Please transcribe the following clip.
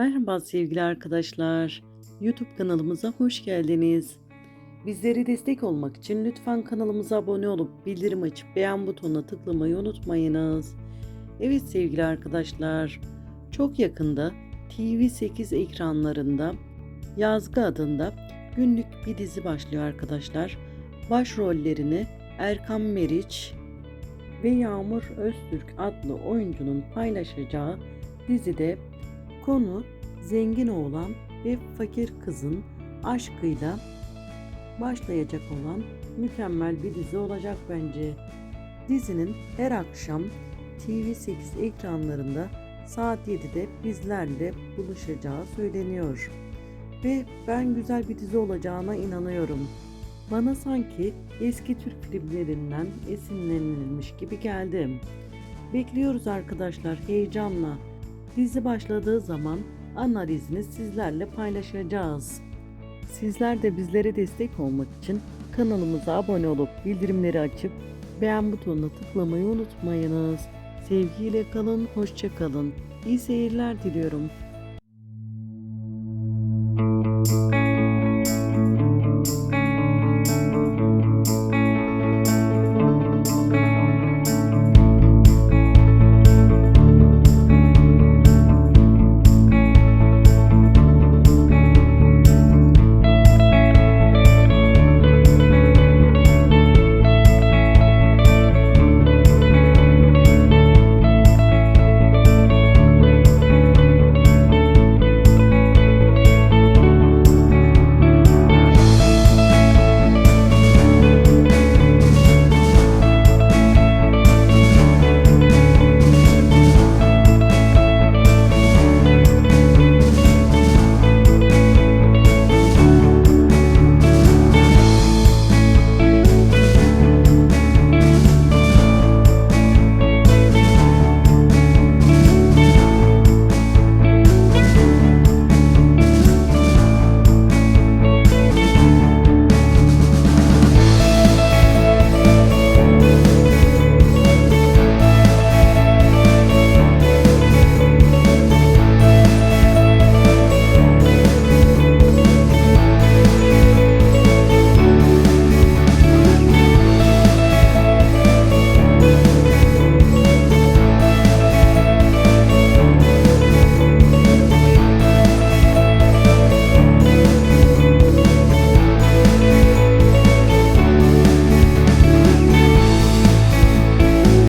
Merhaba sevgili arkadaşlar. YouTube kanalımıza hoş geldiniz. Bizlere destek olmak için lütfen kanalımıza abone olup bildirim açıp beğen butonuna tıklamayı unutmayınız. Evet sevgili arkadaşlar, çok yakında TV8 ekranlarında Yazgı adında günlük bir dizi başlıyor arkadaşlar. Başrollerini Erkan Meriç ve Yağmur Öztürk adlı oyuncunun paylaşacağı dizide konu zengin oğlan ve fakir kızın aşkıyla başlayacak olan mükemmel bir dizi olacak bence. Dizinin her akşam TV8 ekranlarında saat 7'de bizlerle buluşacağı söyleniyor. Ve ben güzel bir dizi olacağına inanıyorum. Bana sanki eski Türk filmlerinden esinlenilmiş gibi geldi. Bekliyoruz arkadaşlar heyecanla. Dizi başladığı zaman analizini sizlerle paylaşacağız. Sizler de bizlere destek olmak için kanalımıza abone olup bildirimleri açıp beğen butonuna tıklamayı unutmayınız. Sevgiyle kalın, hoşça kalın. İyi seyirler diliyorum.